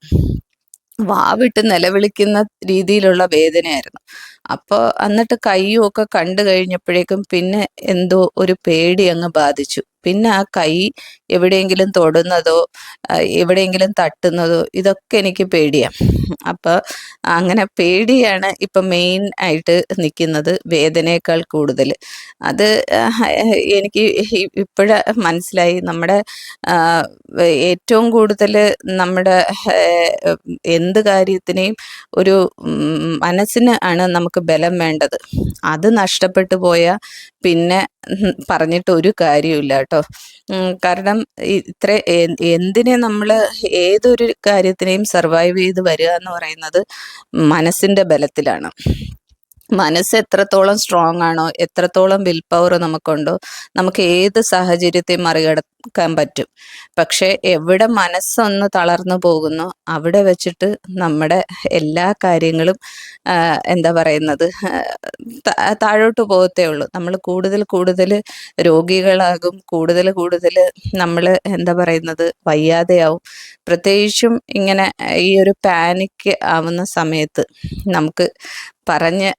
വാവിട്ട് നിലവിളിക്കുന്ന രീതിയിലുള്ള വേദനയായിരുന്നു. അപ്പോൾ എന്നിട്ട് കയ്യും ഒക്കെ കണ്ടു കഴിഞ്ഞപ്പോഴേക്കും പിന്നെ എന്തോ ഒരു പേടി അങ്ങ് ബാധിച്ചു. പിന്നെ ആ കൈ എവിടെയെങ്കിലും തൊടുന്നതോ എവിടെയെങ്കിലും തട്ടുന്നതോ ഇതൊക്കെ എനിക്ക് പേടിയാണ് അപ്പോൾ അങ്ങനെ പേടിയാണ് ഇപ്പം മെയിൻ ആയിട്ട് നിൽക്കുന്നത് വേദനയേക്കാൾ കൂടുതൽ അത് എനിക്ക് ഇപ്പോഴ മനസ്സിലായി നമ്മുടെ ഏറ്റവും കൂടുതൽ നമ്മുടെ എന്ത് കാര്യത്തിനെയും ഒരു മനസ്സിന് ആണ് നമുക്ക് ബലം വേണ്ടത്. അത് നഷ്ടപ്പെട്ടു പോയ പിന്നെ പറഞ്ഞിട്ട് ഒരു കാര്യമില്ല കേട്ടോ കാരണം ഇത്ര എന്തിനെ നമ്മൾ ഏതൊരു കാര്യത്തിനെയും സർവൈവ് ചെയ്ത് വരിക എന്ന് പറയുന്നത് മനസ്സിന്റെ ബലത്തിലാണ്. മനസ്സ് എത്രത്തോളം സ്ട്രോങ് ആണോ എത്രത്തോളം വിൽ പവർ നമുക്കുണ്ടോ നമുക്ക് ഏത് സാഹചര്യത്തെയും മറികടക്കാൻ പറ്റും. പക്ഷെ എവിടെ മനസ്സൊന്ന് തളർന്നു പോകുന്നു അവിടെ വെച്ചിട്ട് നമ്മുടെ എല്ലാ കാര്യങ്ങളും എന്താ പറയുന്നത് താഴോട്ട് പോകത്തേ ഉള്ളൂ. നമ്മൾ കൂടുതൽ കൂടുതൽ രോഗികളാകും കൂടുതൽ കൂടുതൽ നമ്മൾ എന്താ പറയുന്നത് വയ്യാതെയാവും. പ്രത്യേകിച്ചും ഇങ്ങനെ ഈ ഒരു പാനിക് ആവുന്ന സമയത്ത് നമുക്ക് പറഞ്ഞ്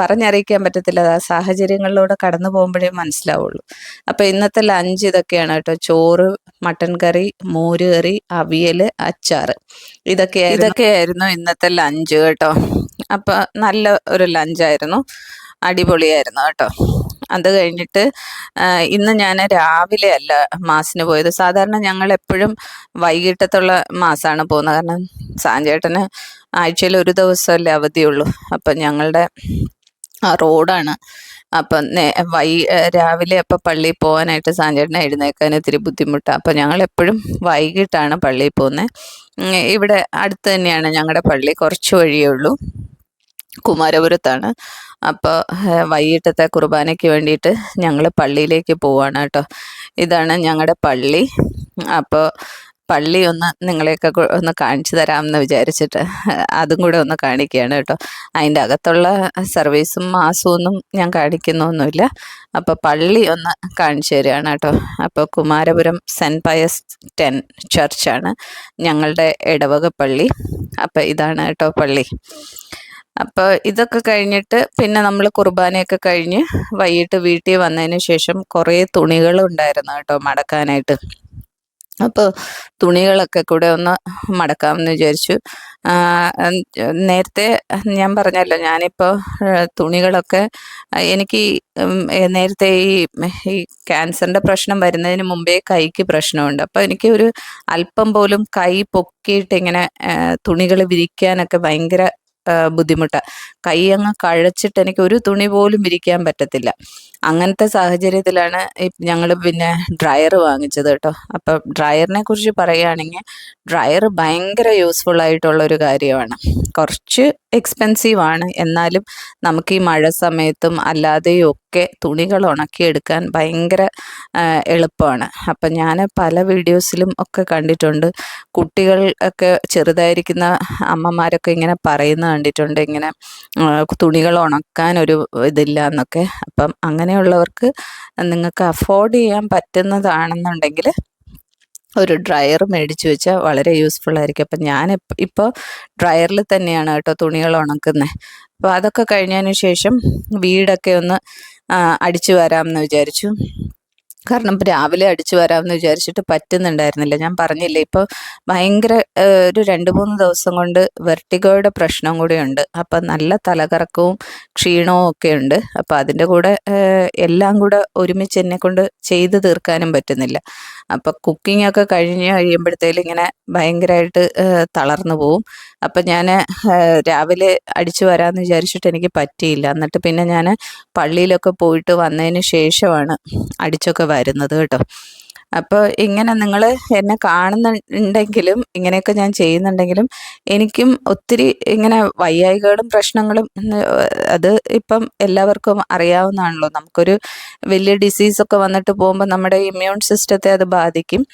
പറഞ്ഞറിയിക്കാൻ പറ്റത്തില്ല. സാഹചര്യങ്ങളിലൂടെ കടന്നു പോകുമ്പോഴേ മനസ്സിലാവുള്ളൂ. അപ്പോൾ ഇന്നത്തെ ലഞ്ച് ഇതൊക്കെയാണ് കേട്ടോ ചോറ് മട്ടൻ കറി മോര് കറി അവിയൽ അച്ചാർ. ഇതൊക്കെ ഇതൊക്കെയായിരുന്നു ഇന്നത്തെ ലഞ്ച് കേട്ടോ. അപ്പോൾ നല്ല ഒരു ലഞ്ചായിരുന്നു അടിപൊളിയായിരുന്നു കേട്ടോ. അത് കഴിഞ്ഞിട്ട് ഇന്ന് ഞാൻ രാവിലെ അല്ല മാസിന് പോയത്. സാധാരണ ഞങ്ങൾ എപ്പോഴും വൈകിട്ടത്തുള്ള മാസമാണ് പോകുന്നത്. കാരണം സാഞ്ചേട്ടന് ആഴ്ചയിൽ ഒരു ദിവസമല്ലേ അവധിയുള്ളൂ. അപ്പം ഞങ്ങളുടെ റോഡാണ് അപ്പം വൈ രാവിലെ അപ്പം പള്ളിയിൽ പോകാനായിട്ട് സാഞ്ചേട്ടനെ എഴുന്നേക്കാൻ ഇത്തിരി ബുദ്ധിമുട്ടാണ് അപ്പം ഞങ്ങൾ എപ്പോഴും വൈകിട്ടാണ് പള്ളിയിൽ പോകുന്നത് ഇവിടെ അടുത്ത് തന്നെയാണ് ഞങ്ങളുടെ പള്ളി കുറച്ച് വഴിയേ ഉള്ളൂ. കുമാരപുരത്താണ്. അപ്പോൾ വൈകിട്ടത്തെ കുർബാനയ്ക്ക് വേണ്ടിയിട്ട് ഞങ്ങൾ പള്ളിയിലേക്ക് പോവാണ് കേട്ടോ. ഇതാണ് ഞങ്ങളുടെ പള്ളി. അപ്പോൾ പള്ളി ഒന്ന് നിങ്ങളെയൊക്കെ ഒന്ന് കാണിച്ചു തരാമെന്ന് വിചാരിച്ചിട്ട് അതും കൂടെ ഒന്ന് കാണിക്കുകയാണ് കേട്ടോ. അതിന്റെ അകത്തുള്ള സർവീസും മാസമൊന്നും ഞാൻ കാണിക്കുന്നൊന്നുമില്ല. അപ്പോൾ പള്ളി ഒന്ന് കാണിച്ചു തരികയാണ് കേട്ടോ. അപ്പോൾ കുമാരപുരം സെന്റ് പയസ് ടെൻ ചർച്ചാണ് ഞങ്ങളുടെ ഇടവക പള്ളി. അപ്പോൾ ഇതാണ് കേട്ടോ പള്ളി. അപ്പോൾ ഇതൊക്കെ കഴിഞ്ഞിട്ട് പിന്നെ നമ്മൾ കുർബാനയൊക്കെ കഴിഞ്ഞ് വൈകിട്ട് വീട്ടിൽ വന്നതിന് ശേഷം കുറേ തുണികളുണ്ടായിരുന്നു കേട്ടോ മടക്കാനായിട്ട്. അപ്പോൾ തുണികളൊക്കെ കൂടെ ഒന്ന് മടക്കാമെന്ന് വിചാരിച്ചു. നേരത്തെ ഞാൻ പറഞ്ഞല്ലോ ഞാനിപ്പോൾ തുണികളൊക്കെ എനിക്ക് നേരത്തെ ഈ ഈ ക്യാൻസറിന്റെ പ്രശ്നം വരുന്നതിന് മുമ്പേ കൈക്ക് പ്രശ്നമുണ്ട്. അപ്പോൾ എനിക്ക് ഒരു അല്പം പോലും കൈ പൊക്കിയിട്ട് ഇങ്ങനെ തുണികൾ വിരിക്കാനൊക്കെ ഭയങ്കര ബുദ്ധിമുട്ടാണ് കൈ അങ്ങ് കഴച്ചിട്ട് എനിക്ക് ഒരു തുണി പോലും വിരിക്കാൻ പറ്റത്തില്ല. അങ്ങനത്തെ സാഹചര്യത്തിലാണ് ഞങ്ങൾ പിന്നെ ഡ്രയർ വാങ്ങിച്ചത് കേട്ടോ. അപ്പം ഡ്രയറിനെ കുറിച്ച് പറയുകയാണെങ്കിൽ ഡ്രയർ ഭയങ്കര യൂസ്ഫുൾ ആയിട്ടുള്ള ഒരു കാര്യമാണ്. കുറച്ച് എക്സ്പെൻസീവ് ആണ്. എന്നാലും നമുക്ക് ഈ മഴ സമയത്തും അല്ലാതെയും ഒക്കെ തുണികൾ ഉണക്കിയെടുക്കാൻ ഭയങ്കര എളുപ്പമാണ്. അപ്പം ഞാൻ പല വീഡിയോസിലും ഒക്കെ കണ്ടിട്ടുണ്ട്. കുട്ടികൾ ഒക്കെ ചെറുതായിരിക്കുന്ന അമ്മമാരൊക്കെ ഇങ്ങനെ പറയുന്നത് കണ്ടിട്ടുണ്ട്. ഇങ്ങനെ തുണികൾ ഉണക്കാൻ ഒരു ഇതില്ല എന്നൊക്കെ. അപ്പം അങ്ങനെയുള്ളവർക്ക് നിങ്ങൾക്ക് അഫോർഡ് ചെയ്യാൻ പറ്റുന്നതാണെന്നുണ്ടെങ്കിൽ ഒരു ഡ്രയർ മേടിച്ച് വെച്ചാൽ വളരെ യൂസ്ഫുൾ ആയിരിക്കും. അപ്പം ഞാൻ ഇപ്പോൾ ഡ്രയറിൽ തന്നെയാണ് കേട്ടോ തുണികൾ ഉണക്കുന്നത് അപ്പോൾ അതൊക്കെ കഴിഞ്ഞതിന് ശേഷം വീടൊക്കെ ഒന്ന് അടിച്ചു വരാമെന്ന് വിചാരിച്ചു. കാരണം രാവിലെ അടിച്ചു വരാമെന്ന് വിചാരിച്ചിട്ട് പറ്റുന്നുണ്ടായിരുന്നില്ല. ഞാൻ പറഞ്ഞില്ലേ ഇപ്പോൾ ഭയങ്കര ഒരു രണ്ട് മൂന്ന് ദിവസം കൊണ്ട് വെർട്ടിഗോയുടെ പ്രശ്നം കൂടിയുണ്ട്. അപ്പം നല്ല തലകറക്കവും ക്ഷീണവും ഒക്കെ ഉണ്ട്. അപ്പം അതിന്റെ കൂടെ എല്ലാം കൂടെ ഒരുമിച്ച് എന്നെ കൊണ്ട് ചെയ്ത് തീർക്കാനും പറ്റുന്നില്ല. അപ്പം കുക്കിംഗ് ഒക്കെ കഴിഞ്ഞ് കഴിയുമ്പോഴത്തേലും ഇങ്ങനെ ഭയങ്കരമായിട്ട് തളർന്നു പോവും. അപ്പം ഞാൻ രാവിലെ അടിച്ചു വരാമെന്ന് വിചാരിച്ചിട്ട് എനിക്ക് പറ്റിയില്ല. എന്നിട്ട് പിന്നെ ഞാൻ പള്ളിയിലൊക്കെ പോയിട്ട് വന്നതിന് ശേഷമാണ് അടിച്ചൊക്കെ വരുന്നത് കേട്ടോ. അപ്പോൾ ഇങ്ങനെ നിങ്ങൾ എന്നെ കാണുന്നുണ്ടെങ്കിലും ഇങ്ങനെയൊക്കെ ഞാൻ ചെയ്യുന്നുണ്ടെങ്കിലും എനിക്കും ഒത്തിരി ഇങ്ങനെ വയ്യായികകളും പ്രശ്നങ്ങളും അത് ഇപ്പം എല്ലാവർക്കും അറിയാവുന്നതാണല്ലോ. നമുക്കൊരു വലിയ ഡിസീസൊക്കെ വന്നിട്ട് പോകുമ്പോൾ നമ്മുടെ ഇമ്മ്യൂൺ സിസ്റ്റത്തെ അത് ബാധിക്കും.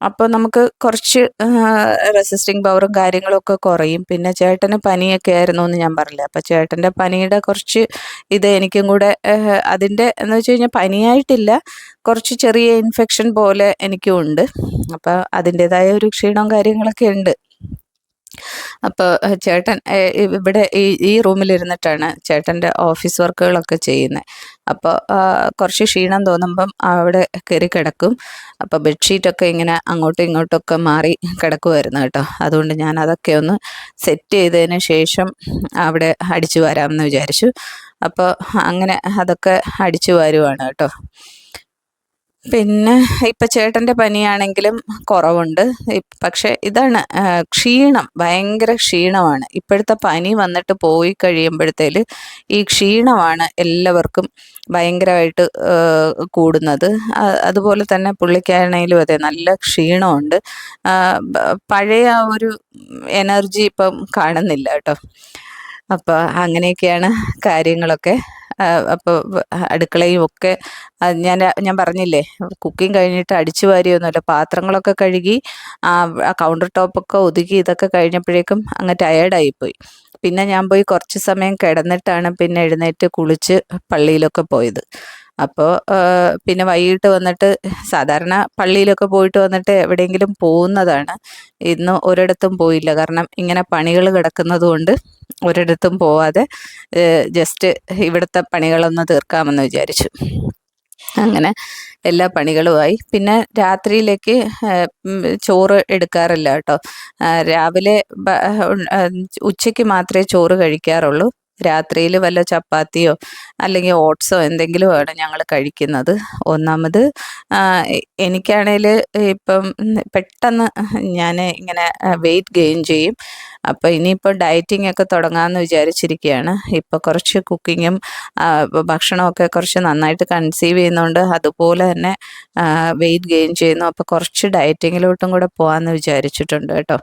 അപ്പോൾ നമുക്ക് കുറച്ച് റെസിസ്റ്റിംഗ് പവറും കാര്യങ്ങളും ഒക്കെ കുറയും. പിന്നെ ചേട്ടന് പനിയൊക്കെ ആയിരുന്നു എന്ന് ഞാൻ പറഞ്ഞില്ലേ? അപ്പോൾ ചേട്ടന്റെ പനിയുടെ കുറച്ച് ഇത് എനിക്കും കൂടെ അതിന്റെ എന്ന് വെച്ച് കഴിഞ്ഞാൽ പനിയായിട്ടില്ല. കുറച്ച് ചെറിയ ഇൻഫെക്ഷൻ പോലെ എനിക്കും ഉണ്ട് അപ്പോൾ അതിന്റെതായ ഒരു ക്ഷീണവും കാര്യങ്ങളൊക്കെ ഉണ്ട്. അപ്പോൾ ചേട്ടൻ ഇവിടെ ഈ ഈ റൂമിലിരുന്നിട്ടാണ് ചേട്ടന്റെ ഓഫീസ് വർക്കുകളൊക്കെ ചെയ്യുന്നത്. അപ്പോൾ കുറച്ച് ക്ഷീണം തോന്നുമ്പം അവിടെ കയറി കിടക്കും. അപ്പോൾ ബെഡ്ഷീറ്റൊക്കെ ഇങ്ങനെ അങ്ങോട്ടും ഇങ്ങോട്ടൊക്കെ മാറി കിടക്കുമായിരുന്നു കേട്ടോ. അതുകൊണ്ട് ഞാൻ അതൊക്കെ ഒന്ന് സെറ്റ് ചെയ്തതിന് ശേഷം അവിടെ അടിച്ചു വരാമെന്ന് വിചാരിച്ചു. അപ്പോൾ അങ്ങനെ അതൊക്കെ അടിച്ചു വരുവാണ് കേട്ടോ. പിന്നെ ഇപ്പം ചേട്ടന്റെ പനിയാണെങ്കിലും കുറവുണ്ട്. പക്ഷെ ഇതാണ് ക്ഷീണം ഭയങ്കര ക്ഷീണമാണ്. ഇപ്പോഴത്തെ പനി വന്നിട്ട് പോയി കഴിയുമ്പോഴത്തേൽ ഈ ക്ഷീണമാണ് എല്ലാവർക്കും ഭയങ്കരമായിട്ട് കൂടുന്നത്. അതുപോലെ തന്നെ പുള്ളിക്കാണെങ്കിലും അതെ നല്ല ക്ഷീണമുണ്ട്. പഴയ ഒരു എനർജി ഇപ്പം കാണുന്നില്ല കേട്ടോ. അപ്പോൾ അങ്ങനെയൊക്കെയാണ് കാര്യങ്ങളൊക്കെ. അപ്പോൾ അടുക്കളയും ഒക്കെ ഞാൻ ഞാൻ പറഞ്ഞില്ലേ കുക്കിംഗ് കഴിഞ്ഞിട്ട് അടിച്ചു വാരിയൊന്നുമല്ല പാത്രങ്ങളൊക്കെ കഴുകി ആ കൗണ്ടർ ടോപ്പൊക്കെ ഒതുക്കി ഇതൊക്കെ കഴിഞ്ഞപ്പോഴേക്കും അങ്ങ് ടയേർഡായിപ്പോയി പിന്നെ ഞാൻ പോയി കുറച്ച് സമയം കിടന്നിട്ടാണ് പിന്നെ എഴുന്നേറ്റ് കുളിച്ച് പള്ളിയിലൊക്കെ പോയത്. അപ്പോൾ പിന്നെ വൈകിട്ട് വന്നിട്ട് സാധാരണ പള്ളിയിലൊക്കെ പോയിട്ട് വന്നിട്ട് എവിടെയെങ്കിലും പോകുന്നതാണ്. ഇന്ന് ഒരിടത്തും പോയില്ല. കാരണം ഇങ്ങനെ പണികൾ കിടക്കുന്നത് കൊണ്ട് ഒരിടത്തും പോവാതെ ജസ്റ്റ് ഇവിടുത്തെ പണികളൊന്ന് തീർക്കാമെന്ന് വിചാരിച്ചു. അങ്ങനെ എല്ലാ പണികളുമായി പിന്നെ രാത്രിയിലേക്ക് ചോറ് എടുക്കാറില്ല കേട്ടോ. രാവിലെ ഉച്ചയ്ക്ക് മാത്രമേ ചോറ് കഴിക്കാറുള്ളൂ. രാത്രിയിൽ വല്ല ചപ്പാത്തിയോ അല്ലെങ്കിൽ ഓട്സോ എന്തെങ്കിലും ആണ് ഞങ്ങൾ കഴിക്കുന്നത്. ഒന്നാമത് എനിക്കാണേൽ ഇപ്പം പെട്ടെന്ന് ഞാൻ ഇങ്ങനെ വെയിറ്റ് ഗെയിൻ ചെയ്യും. അപ്പോൾ ഇനിയിപ്പോൾ ഡയറ്റിംഗ് ഒക്കെ തുടങ്ങാമെന്ന് വിചാരിച്ചിരിക്കുകയാണ്. ഇപ്പോൾ കുറച്ച് കുക്കിങ്ങും ഭക്ഷണമൊക്കെ കുറച്ച് നന്നായിട്ട് കൺസീവ് ചെയ്യുന്നുണ്ട് അതുപോലെ തന്നെ വെയിറ്റ് ഗെയിൻ ചെയ്യുന്നു. അപ്പോൾ കുറച്ച് ഡയറ്റിങ്ങിലോട്ടും കൂടെ പോകാമെന്ന് വിചാരിച്ചിട്ടുണ്ട് കേട്ടോ.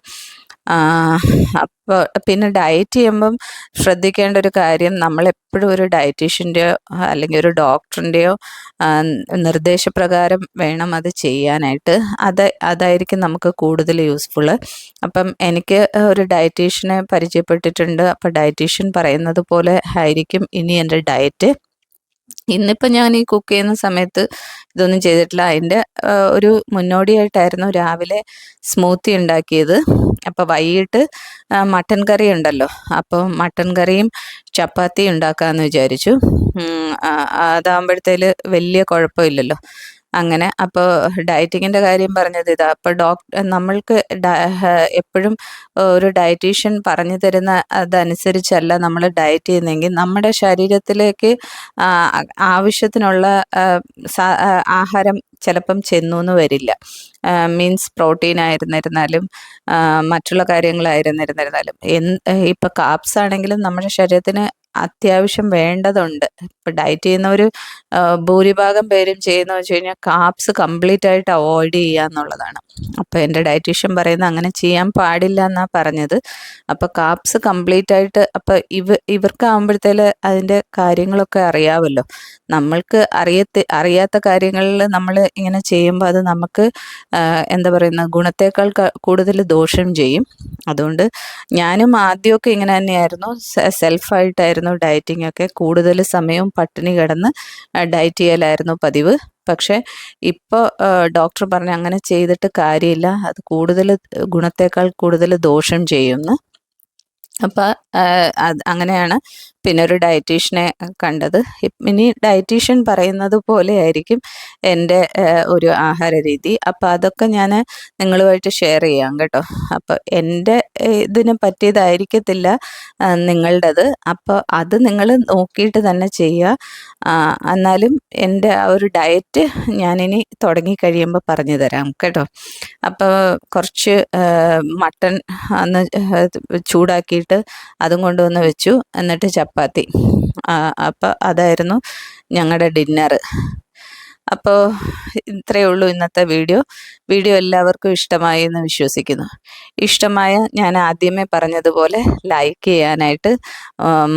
അപ്പോൾ പിന്നെ ഡയറ്റ് ചെയ്യുമ്പം ശ്രദ്ധിക്കേണ്ട ഒരു കാര്യം നമ്മളെപ്പോഴും ഒരു ഡയറ്റീഷ്യന്റെയോ അല്ലെങ്കിൽ ഒരു ഡോക്ടറിന്റെയോ നിർദ്ദേശപ്രകാരം വേണം അത് ചെയ്യാനായിട്ട്. അത് അതായിരിക്കും നമുക്ക് കൂടുതൽ യൂസ്ഫുള്ള് അപ്പം എനിക്ക് ഒരു ഡയറ്റീഷ്യനെ പരിചയപ്പെട്ടിട്ടുണ്ട്. അപ്പോൾ ഡയറ്റീഷ്യൻ പറയുന്നത് പോലെ ആയിരിക്കും ഇനി എന്റെ ഡയറ്റ് ഇന്നിപ്പോൾ ഞാൻ ഈ കുക്ക് ചെയ്യുന്ന സമയത്ത് ഇതൊന്നും ചെയ്തിട്ടില്ല. അതിന്റെ ഒരു മുന്നോടിയായിട്ടായിരുന്നു രാവിലെ സ്മൂത്തി ഉണ്ടാക്കിയത്. അപ്പോൾ വൈകിട്ട് മട്ടൻ കറി ഉണ്ടല്ലോ. അപ്പോൾ മട്ടൻ കറിയും ചപ്പാത്തി ഉണ്ടാക്കാമെന്ന് വിചാരിച്ചു. അതാകുമ്പോഴത്തേൽ വലിയ കുഴപ്പമില്ലല്ലോ. അങ്ങനെ അപ്പോൾ ഡയറ്റിങ്ങിന്റെ കാര്യം പറഞ്ഞത് ഇതാ. അപ്പോൾ ഡോക്ടർ നമ്മൾക്ക് എപ്പോഴും ഒരു ഡയറ്റീഷ്യൻ പറഞ്ഞു തരുന്ന അതനുസരിച്ചല്ല നമ്മൾ ഡയറ്റ് ചെയ്യുന്നതെങ്കിൽ നമ്മുടെ ശരീരത്തിലേക്ക് ആവശ്യത്തിനുള്ള ആഹാരം ചിലപ്പം ചെന്നു എന്ന് വരില്ല മീൻസ് പ്രോട്ടീൻ ആയിരുന്നിരുന്നാലും മറ്റുള്ള കാര്യങ്ങളായിരുന്നിരുന്നിരുന്നാലും എന്ത് ഇപ്പം കാപ്സ് ആണെങ്കിലും നമ്മുടെ ശരീരത്തിന് അത്യാവശ്യം വേണ്ടതുണ്ട്. ഇപ്പം ഡയറ്റ് ചെയ്യുന്നവർ ഭൂരിഭാഗം പേരും ചെയ്യുന്ന വെച്ച് കഴിഞ്ഞാൽ കാപ്സ് കംപ്ലീറ്റ് ആയിട്ട് അവോയ്ഡ് ചെയ്യുക എന്നുള്ളതാണ്. അപ്പോൾ എന്റെ ഡയറ്റീഷ്യൻ പറയുന്നത് അങ്ങനെ ചെയ്യാൻ പാടില്ല എന്നാണ് പറഞ്ഞത്. അപ്പോൾ കാപ്സ് കംപ്ലീറ്റ് ആയിട്ട് അപ്പോൾ ഇവ ഇവർക്കാകുമ്പോഴത്തേൽ അതിന്റെ കാര്യങ്ങളൊക്കെ അറിയാമല്ലോ നമ്മൾക്ക് അറിയത്തെ അറിയാത്ത കാര്യങ്ങളിൽ നമ്മൾ ഇങ്ങനെ ചെയ്യുമ്പോൾ അത് നമുക്ക് എന്താ പറയുന്ന ഗുണത്തേക്കാൾ കൂടുതൽ ദോഷം ചെയ്യും. അതുകൊണ്ട് ഞാനും ആദ്യമൊക്കെ ഇങ്ങനെ തന്നെയായിരുന്നു. സെ- സെൽഫായിട്ടായിരുന്നു ഡയറ്റിംഗ് ഒക്കെ കൂടുതൽ സമയവും പട്ടിണി കിടന്ന് ഡയറ്റ് ചെയ്യലായിരുന്നു പതിവ്. പക്ഷേ ഇപ്പോൾ ഡോക്ടർ പറഞ്ഞ് അങ്ങനെ ചെയ്തിട്ട് കാര്യമില്ല. അത് കൂടുതൽ ഗുണത്തേക്കാൾ കൂടുതൽ ദോഷം ചെയ്യുന്നു. അപ്പോൾ അത് അങ്ങനെയാണ് പിന്നെ ഒരു ഡയറ്റീഷ്യനെ കണ്ടത്. ഇനി ഡയറ്റീഷ്യൻ പറയുന്നത് പോലെ ആയിരിക്കും എന്റെ ഒരു ആഹാര രീതി അപ്പോൾ അതൊക്കെ ഞാൻ നിങ്ങളുമായിട്ട് ഷെയർ ചെയ്യാം കേട്ടോ. അപ്പോൾ എന്റെ ഇതിന് പറ്റിയതായിരിക്കത്തില്ല നിങ്ങളുടേത്. അപ്പോൾ അത് നിങ്ങൾ നോക്കിയിട്ട് തന്നെ ചെയ്യുക എന്നാലും എന്റെ ആ ഒരു ഡയറ്റ് ഞാനിനി തുടങ്ങി കഴിയുമ്പോൾ പറഞ്ഞു തരാം കേട്ടോ. അപ്പോൾ കുറച്ച് മട്ടൺ അന്ന് ചൂടാക്കിയിട്ട് അതും കൊണ്ടുവന്ന് വെച്ചു. എന്നിട്ട് ചപ്പാത്തി അപ്പോൾ അതായിരുന്നു ഞങ്ങളുടെ ഡിന്നറ്. അപ്പോൾ ഇത്രയേ ഉള്ളൂ ഇന്നത്തെ വീഡിയോ. വീഡിയോ എല്ലാവർക്കും ഇഷ്ടമായി എന്ന് വിശ്വസിക്കുന്നു. ഇഷ്ടമായ ഞാൻ ആദ്യമേ പറഞ്ഞതുപോലെ ലൈക്ക് ചെയ്യാനായിട്ട്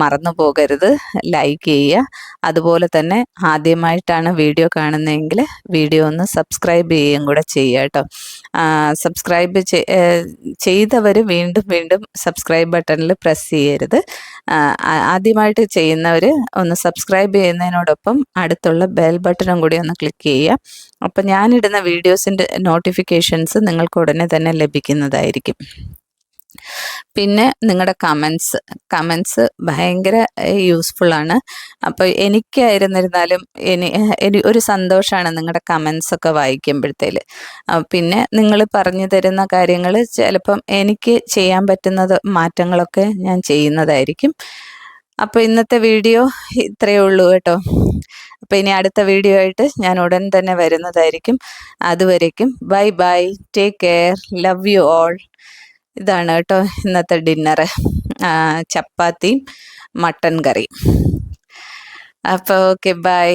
മറന്നു പോകരുത്. ലൈക്ക് ചെയ്യുക. അതുപോലെ തന്നെ ആദ്യമായിട്ടാണ് വീഡിയോ കാണുന്നതെങ്കിൽ വീഡിയോ ഒന്ന് സബ്സ്ക്രൈബ് ചെയ്യുകയും കൂടെ ചെയ്യുക കേട്ടോ. സബ്സ്ക്രൈബ് ചെയ്തവർ വീണ്ടും വീണ്ടും സബ്സ്ക്രൈബ് ബട്ടണിൽ പ്രസ് ചെയ്യരുത്. ആദ്യമായിട്ട് ചെയ്യുന്നവർ ഒന്ന് സബ്സ്ക്രൈബ് ചെയ്യുന്നതിനോടൊപ്പം അടുത്തുള്ള ബെൽ ബട്ടണും കൂടി ഒന്ന് ക്ലിക്ക് ചെയ്യുക. അപ്പോൾ ഞാനിടുന്ന വീഡിയോസിന്റെ നോട്ടിഫിക്കേഷൻസ് നിങ്ങൾക്ക് ഉടനെ തന്നെ ലഭിക്കുന്നതായിരിക്കും. പിന്നെ നിങ്ങളുടെ കമൻസ് കമൻസ് ഭയങ്കര യൂസ്ഫുള്ളാണ് അപ്പോൾ എനിക്കായിരുന്നിരുന്നാലും എനി ഒരു സന്തോഷമാണ് നിങ്ങളുടെ കമൻസ് ഒക്കെ വായിക്കുമ്പോഴത്തേൽ. പിന്നെ നിങ്ങൾ പറഞ്ഞു തരുന്ന കാര്യങ്ങൾ ചിലപ്പം എനിക്ക് ചെയ്യാൻ പറ്റുന്നത് മാറ്റങ്ങളൊക്കെ ഞാൻ ചെയ്യുന്നതായിരിക്കും. അപ്പോൾ ഇന്നത്തെ വീഡിയോ ഇത്രയേ ഉള്ളൂ കേട്ടോ. അപ്പോൾ ഇനി അടുത്ത വീഡിയോ ആയിട്ട് ഞാൻ ഉടൻ തന്നെ വരുന്നതായിരിക്കും. അതുവരേക്കും bye bye take care love you all ഇതാണ് കേട്ടോ ഇന്നത്തെ ഡിന്നറ് ചപ്പാത്തിയും മട്ടൻ കറിയും. അപ്പോൾ ഓക്കെ ബൈ